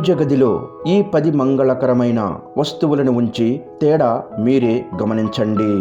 పూజ గదిలో ఈ పది మంగళకరమైన వస్తువులను ఉంచి తేడా మీరే గమనించండి.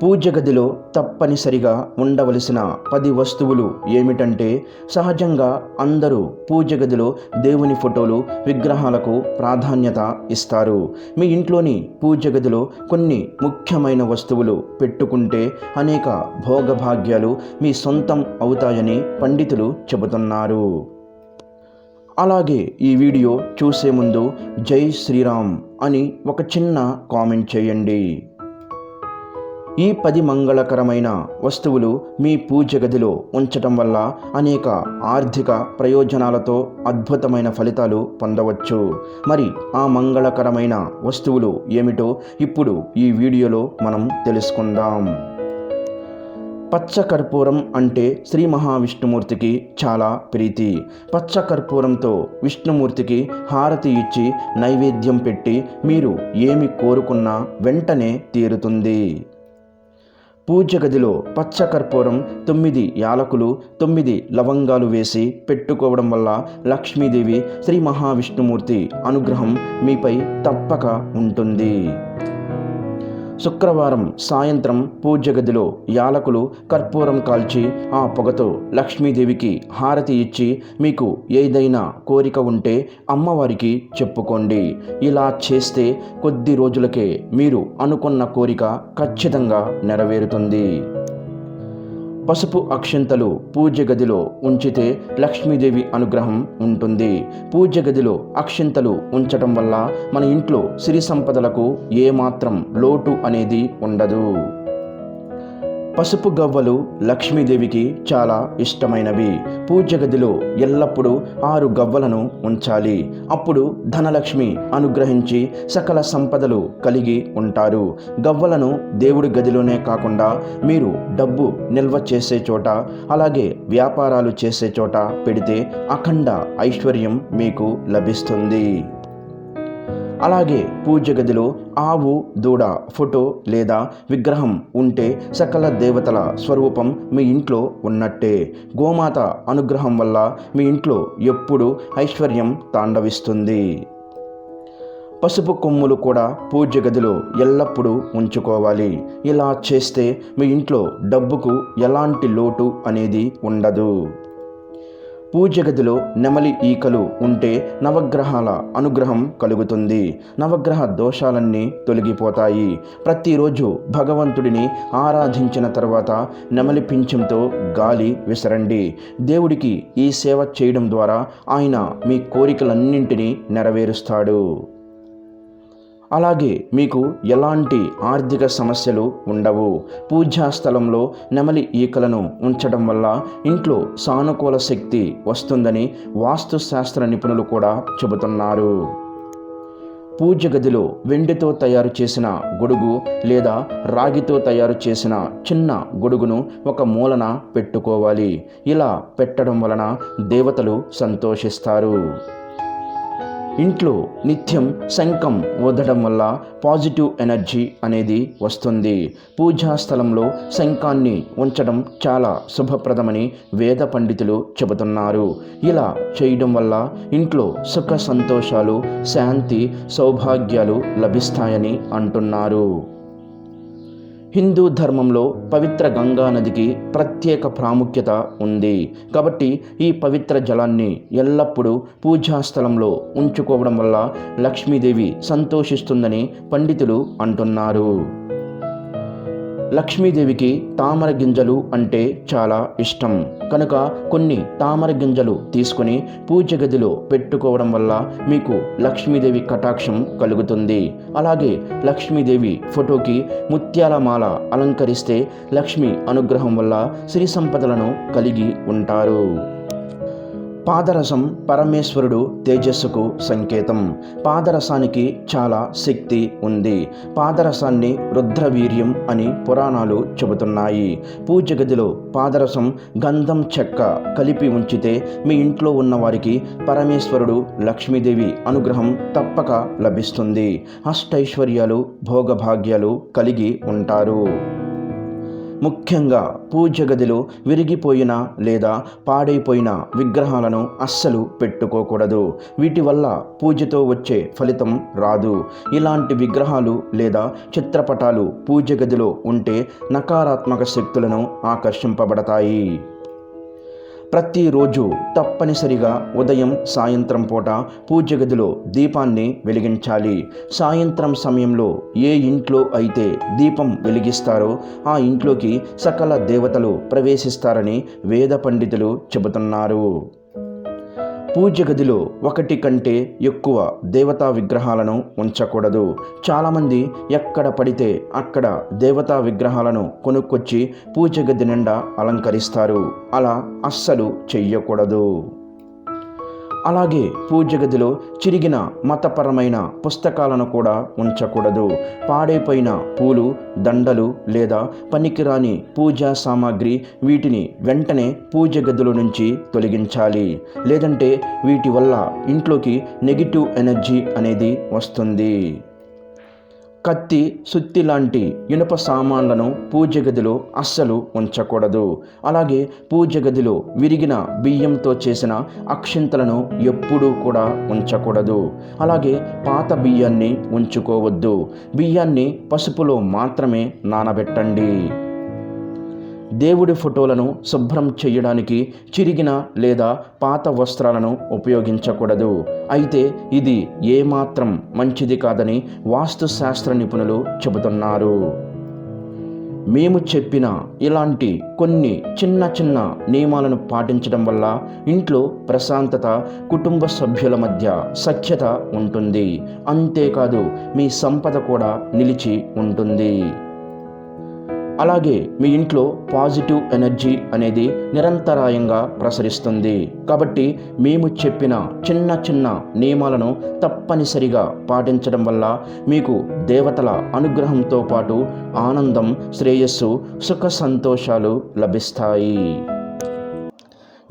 పూజ గదిలో తప్పనిసరిగా ఉండవలసిన పది వస్తువులు ఏమిటంటే సహజంగా అందరూ పూజ గదిలో దేవుని ఫోటోలు విగ్రహాలకు ప్రాధాన్యత ఇస్తారు. మీ ఇంట్లోని పూజ గదిలో కొన్ని ముఖ్యమైన వస్తువులు పెట్టుకుంటే అనేక భోగభాగ్యాలు మీ సొంతం అవుతాయని పండితులు చెబుతున్నారు. అలాగే ఈ వీడియో చూసే ముందు జై శ్రీరామ్ అని ఒక చిన్న కామెంట్ చేయండి. ఈ పది మంగళకరమైన వస్తువులు మీ పూజ గదిలో ఉంచటం వల్ల అనేక ఆర్థిక ప్రయోజనాలతో అద్భుతమైన ఫలితాలు పొందవచ్చు. మరి ఆ మంగళకరమైన వస్తువులు ఏమిటో ఇప్పుడు ఈ వీడియోలో మనం తెలుసుకుందాం. పచ్చ కర్పూరం అంటే శ్రీ మహావిష్ణుమూర్తికి చాలా ప్రీతి. పచ్చ కర్పూరంతో విష్ణుమూర్తికి హారతి ఇచ్చి నైవేద్యం పెట్టి మీరు ఏమి కోరుకున్నా వెంటనే తీరుతుంది. పూజ గదిలో పచ్చ కర్పూరం తొమ్మిది యాలకులు తొమ్మిది లవంగాలు వేసి పెట్టుకోవడం వల్ల లక్ష్మీదేవి శ్రీ మహావిష్ణుమూర్తి అనుగ్రహం మీపై తప్పక ఉంటుంది. శుక్రవారం సాయంత్రం పూజ గదిలో యాలకులు కర్పూరం కాల్చి ఆ పొగతో లక్ష్మీదేవికి హారతి ఇచ్చి మీకు ఏదైనా కోరిక ఉంటే అమ్మవారికి చెప్పుకోండి. ఇలా చేస్తే కొద్ది రోజులకే మీరు అనుకున్న కోరిక ఖచ్చితంగా నెరవేరుతుంది. పసుపు అక్షంతలు పూజ గదిలో ఉంచితే లక్ష్మీదేవి అనుగ్రహం ఉంటుంది. పూజ గదిలో అక్షంతలు ఉంచటం వల్ల మన ఇంట్లో సిరి సంపదలకు ఏమాత్రం లోటు అనేది ఉండదు. పసుపు గవ్వలు లక్ష్మీదేవికి చాలా ఇష్టమైనవి. పూజ గదిలో ఎల్లప్పుడూ ఆరు గవ్వలను ఉంచాలి. అప్పుడు ధనలక్ష్మి అనుగ్రహించి సకల సంపదలు కలిగి ఉంటారు. గవ్వలను దేవుడి గదిలోనే కాకుండా మీరు డబ్బు నిల్వ చేసే చోట అలాగే వ్యాపారాలు చేసే చోట పెడితే అఖండ ఐశ్వర్యం మీకు లభిస్తుంది. అలాగే పూజ గదిలో ఆవు దూడ ఫోటో లేదా విగ్రహం ఉంటే సకల దేవతల స్వరూపం మీ ఇంట్లో ఉన్నట్టే. గోమాత అనుగ్రహం వల్ల మీ ఇంట్లో ఎప్పుడు ఐశ్వర్యం తాండవిస్తుంది. పసుపు కొమ్ములు కూడా పూజ గదిలో ఎల్లప్పుడూ ఉంచుకోవాలి. ఇలా చేస్తే మీ ఇంట్లో డబ్బుకు ఎలాంటి లోటు అనేది ఉండదు. పూజ గదిలో నెమలి ఈకలు ఉంటే నవగ్రహాల అనుగ్రహం కలుగుతుంది. నవగ్రహ దోషాలన్నీ తొలగిపోతాయి. ప్రతిరోజు భగవంతుడిని ఆరాధించిన తర్వాత నెమలి పింఛంతో గాలి విసరండి. దేవుడికి ఈ సేవ చేయడం ద్వారా ఆయన మీ కోరికలన్నింటినీ నెరవేరుస్తాడు. అలాగే మీకు ఎలాంటి ఆర్థిక సమస్యలు ఉండవు. పూజా స్థలంలో నెమలి ఈకలను ఉంచడం వల్ల ఇంట్లో సానుకూల శక్తి వస్తుందని వాస్తుశాస్త్ర నిపుణులు కూడా చెబుతున్నారు. పూజ గదిలో వెండితో తయారు చేసిన గొడుగు లేదా రాగితో తయారు చేసిన చిన్న గొడుగును ఒక మూలన పెట్టుకోవాలి. ఇలా పెట్టడం వలన దేవతలు సంతోషిస్తారు. ఇంట్లో నిత్యం శంఖం ఊదడం వల్ల పాజిటివ్ ఎనర్జీ అనేది వస్తుంది. పూజా స్థలంలో శంఖాన్ని ఉంచడం చాలా శుభప్రదమని వేద పండితులు చెబుతున్నారు. ఇలా చేయడం వల్ల ఇంట్లో సుఖ సంతోషాలు శాంతి సౌభాగ్యాలు లభిస్తాయని అంటున్నారు. హిందూ ధర్మంలో పవిత్ర గంగా నదికి ప్రత్యేక ప్రాముఖ్యత ఉంది. కాబట్టి ఈ పవిత్ర జలాన్ని ఎల్లప్పుడూ పూజాస్థలంలో ఉంచుకోవడం వల్ల లక్ష్మీదేవి సంతోషిస్తుందని పండితులు అంటున్నారు. లక్ష్మీదేవికి తామర గింజలు అంటే చాలా ఇష్టం. కనుక కొన్ని తామర గింజలు తీసుకుని పూజ గదిలో పెట్టుకోవడం వల్ల మీకు లక్ష్మీదేవి కటాక్షం కలుగుతుంది. అలాగే లక్ష్మీదేవి ఫోటోకి ముత్యాల మాల అలంకరిస్తే లక్ష్మి అనుగ్రహం వల్ల సిరి సంపదలను కలిగి ఉంటారు. పాదరసం పరమేశ్వరుడు తేజస్సుకు సంకేతం. పాదరసానికి చాలా శక్తి ఉంది. పాదరసాన్ని రుద్రవీర్యం అని పురాణాలు చెబుతున్నాయి. పూజ గదిలో పాదరసం గంధం చెక్క కలిపి ఉంచితే మీ ఇంట్లో ఉన్న వారికి పరమేశ్వరుడు లక్ష్మీదేవి అనుగ్రహం తప్పక లభిస్తుంది. అష్టైశ్వర్యాలు భోగభాగ్యాలు కలిగి ఉంటారు. ముఖ్యంగా పూజ గదిలో విరిగిపోయిన లేదా పాడైపోయిన విగ్రహాలను అస్సలు పెట్టుకోకూడదు. వీటి వల్ల పూజతో వచ్చే ఫలితం రాదు. ఇలాంటి విగ్రహాలు లేదా చిత్రపటాలు పూజ గదిలో ఉంటే నకారాత్మక శక్తులను ఆకర్షింపబడతాయి. ప్రతిరోజు తప్పనిసరిగా ఉదయం సాయంత్రం పూట పూజ గదిలో దీపాన్ని వెలిగించాలి. సాయంత్రం సమయంలో ఏ ఇంట్లో అయితే దీపం వెలిగిస్తారో ఆ ఇంట్లోకి సకల దేవతలు ప్రవేశిస్తారని వేద పండితులు చెబుతున్నారు. పూజ గదిలో ఒకటి కంటే ఎక్కువ దేవతా విగ్రహాలను ఉంచకూడదు. చాలామంది ఎక్కడ పడితే అక్కడ దేవతా విగ్రహాలను కొనుక్కొచ్చి పూజ గది నిండా అలంకరిస్తారు. అలా అస్సలు చెయ్యకూడదు. అలాగే పూజ గదిలో చిరిగిన మతపరమైన పుస్తకాలను కూడా ఉంచకూడదు. పాడైపోయిన పూలు దండలు లేదా పనికిరాని పూజా సామాగ్రి వీటిని వెంటనే పూజ గదిలో నుంచి తొలగించాలి. లేదంటే వీటి వల్ల ఇంట్లోకి నెగిటివ్ ఎనర్జీ అనేది వస్తుంది. కత్తి సుత్తి లాంటి ఇనుప సామాన్లను పూజ గదిలో అస్సలు ఉంచకూడదు. అలాగే పూజ గదిలో విరిగిన బియ్యంతో చేసిన అక్షింతలను ఎప్పుడూ కూడా ఉంచకూడదు. అలాగే పాత బియ్యాన్ని ఉంచుకోవద్దు. బియ్యాన్ని పసుపులో మాత్రమే నానబెట్టండి. దేవుడి ఫోటోలను శుభ్రం చేయడానికి చిరిగిన లేదా పాత వస్త్రాలను ఉపయోగించకూడదు. అయితే ఇది ఏమాత్రం మంచిది కాదని వాస్తుశాస్త్ర నిపుణులు చెబుతున్నారు. మేము చెప్పిన ఇలాంటి కొన్ని చిన్న చిన్న నియమాలను పాటించడం వల్ల ఇంట్లో ప్రశాంతత కుటుంబ సభ్యుల మధ్య సఖ్యత ఉంటుంది. అంతేకాదు మీ సంపద కూడా నిలిచి ఉంటుంది. అలాగే మీ ఇంట్లో పాజిటివ్ ఎనర్జీ అనేది నిరంతరాయంగా ప్రసరిస్తుంది. కాబట్టి మేము చెప్పిన చిన్న చిన్న నియమాలను తప్పనిసరిగా పాటించడం వల్ల మీకు దేవతల అనుగ్రహంతో పాటు ఆనందం శ్రేయస్సు సుఖ సంతోషాలు లభిస్తాయి.